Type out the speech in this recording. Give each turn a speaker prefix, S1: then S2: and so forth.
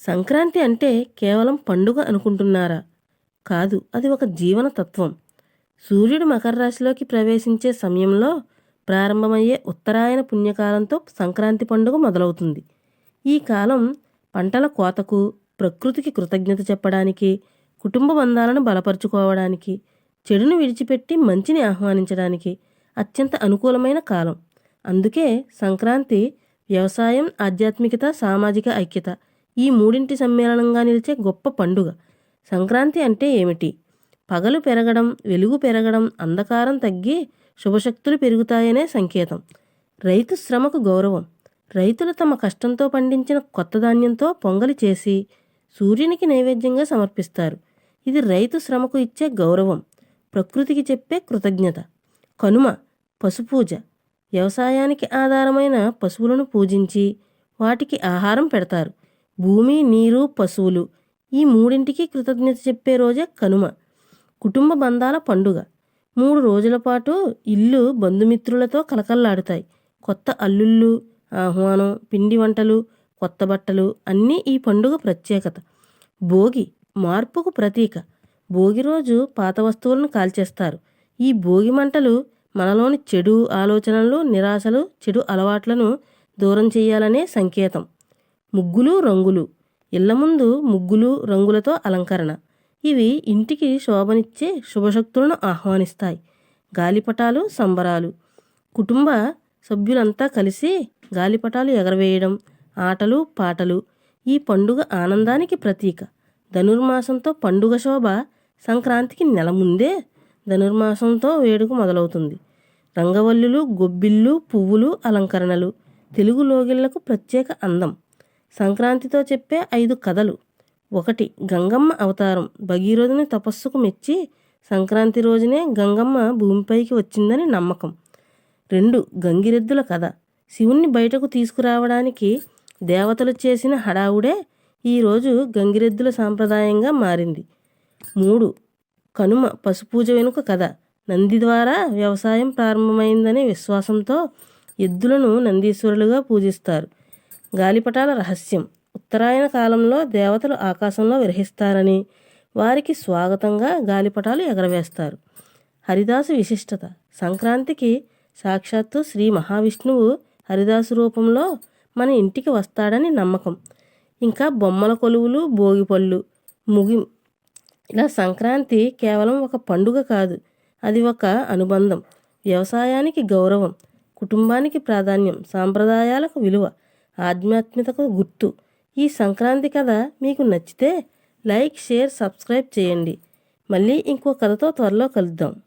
S1: సంక్రాంతి అంటే కేవలం పండుగ అనుకుంటున్నారా? కాదు అది ఒక జీవన తత్వం సూర్యుడు మకర రాశిలోకి ప్రవేశించే సమయంలో ప్రారంభమయ్యే ఉత్తరాయణ పుణ్యకాలంతో సంక్రాంతి పండుగ మొదలవుతుంది. ఈ కాలం పంటల కోతకు ప్రకృతికి కృతజ్ఞత చెప్పడానికి కుటుంబ బంధాలను బలపరుచుకోవడానికి చెడును విడిచిపెట్టి మంచిని ఆహ్వానించడానికి అత్యంత అనుకూలమైన కాలం. అందుకే సంక్రాంతి వ్యవసాయం ఆధ్యాత్మికత సామాజిక ఐక్యత ఈ మూడింటి సమ్మేళనంగా నిలిచే గొప్ప పండుగ. సంక్రాంతి అంటే ఏమిటి? పగలు పెరగడం వెలుగు పెరగడం అంధకారం తగ్గి శుభశక్తులు పెరుగుతాయనే సంకేతం. రైతు శ్రమకు గౌరవం. రైతులు తమ కష్టంతో పండించిన కొత్త ధాన్యంతో పొంగలి చేసి సూర్యునికి నైవేద్యంగా సమర్పిస్తారు. ఇది రైతు శ్రమకు ఇచ్చే గౌరవం. ప్రకృతికి చెప్పే కృతజ్ఞత. కనుమ పశుపూజ. వ్యవసాయానికి ఆధారమైన పశువులను పూజించి వాటికి ఆహారం పెడతారు. భూమి నీరు పశువులు. ఈ మూడింటికి కృతజ్ఞత చెప్పే రోజే కనుమ. కుటుంబ బంధాల పండుగ. మూడు రోజుల పాటు ఇల్లు బంధుమిత్రులతో కలకల్లాడుతాయి కొత్త అల్లుళ్ళు ఆహ్వానం పిండి వంటలు కొత్త బట్టలు అన్నీ ఈ పండుగ ప్రత్యేకత. భోగి మార్పుకు ప్రతీక. భోగి రోజు పాత వస్తువులను కాల్చేస్తారు. ఈ భోగి మంటలు మనలోని చెడు ఆలోచనలు నిరాశలు చెడు అలవాట్లను దూరం చేయాలనే సంకేతం. ముగ్గులు రంగులు. ఇళ్ళ ముందు ముగ్గులు రంగులతో అలంకరణ. ఇవి ఇంటికి శోభనిచ్చే శుభశక్తులను ఆహ్వానిస్తాయి. గాలిపటాలు సంబరాలు. కుటుంబ సభ్యులంతా కలిసి గాలిపటాలు ఎగరవేయడం ఆటలు పాటలు. ఈ పండుగ ఆనందానికి ప్రతీక. ధనుర్మాసంతో పండుగ శోభ సంక్రాంతికి నెల ముందే ధనుర్మాసంతో వేడుక మొదలవుతుంది. రంగవల్లులు గొబ్బిళ్ళు పువ్వులు అలంకరణలు. తెలుగు లోగిళ్ళకు ప్రత్యేక అందం. సంక్రాంతితో చెప్పే ఐదు కథలు. ఒకటి గంగమ్మ అవతారం. భగీరథుని తపస్సుకు మెచ్చి సంక్రాంతి రోజునే గంగమ్మ భూమిపైకి వచ్చిందని నమ్మకం. రెండు గంగిరెద్దుల కథ. శివుణ్ణి బయటకు తీసుకురావడానికి దేవతలు చేసిన హడావుడే ఈరోజు గంగిరెద్దుల సాంప్రదాయంగా మారింది. మూడు కనుమ పశుపూజ వెనుక కథ. నంది ద్వారా వ్యవసాయం ప్రారంభమైందనే విశ్వాసంతో ఎద్దులను నందీశ్వరులుగా పూజిస్తారు. గాలిపటాల రహస్యం. ఉత్తరాయణ కాలంలో దేవతలు ఆకాశంలో విరహిస్తారని వారికి స్వాగతంగా గాలిపటాలు ఎగరవేస్తారు. హరిదాసు విశిష్టత. సంక్రాంతికి సాక్షాత్తు శ్రీ మహావిష్ణువు హరిదాసు రూపంలో మన ఇంటికి వస్తాడని నమ్మకం. ఇంకా బొమ్మల కొలువులు భోగిపళ్ళు ముగి ఇలా సంక్రాంతి కేవలం ఒక పండుగ కాదు. అది ఒక అనుబంధం. వ్యవసాయానికి గౌరవం కుటుంబానికి ప్రాధాన్యం సాంప్రదాయాలకు విలువ ఆధ్యాత్మికతకు గుర్తు. ఈ సంక్రాంతి కథ మీకు నచ్చితే లైక్ షేర్ సబ్స్క్రైబ్ చేయండి. మళ్ళీ ఇంకో కథతో త్వరలో కలుద్దాం.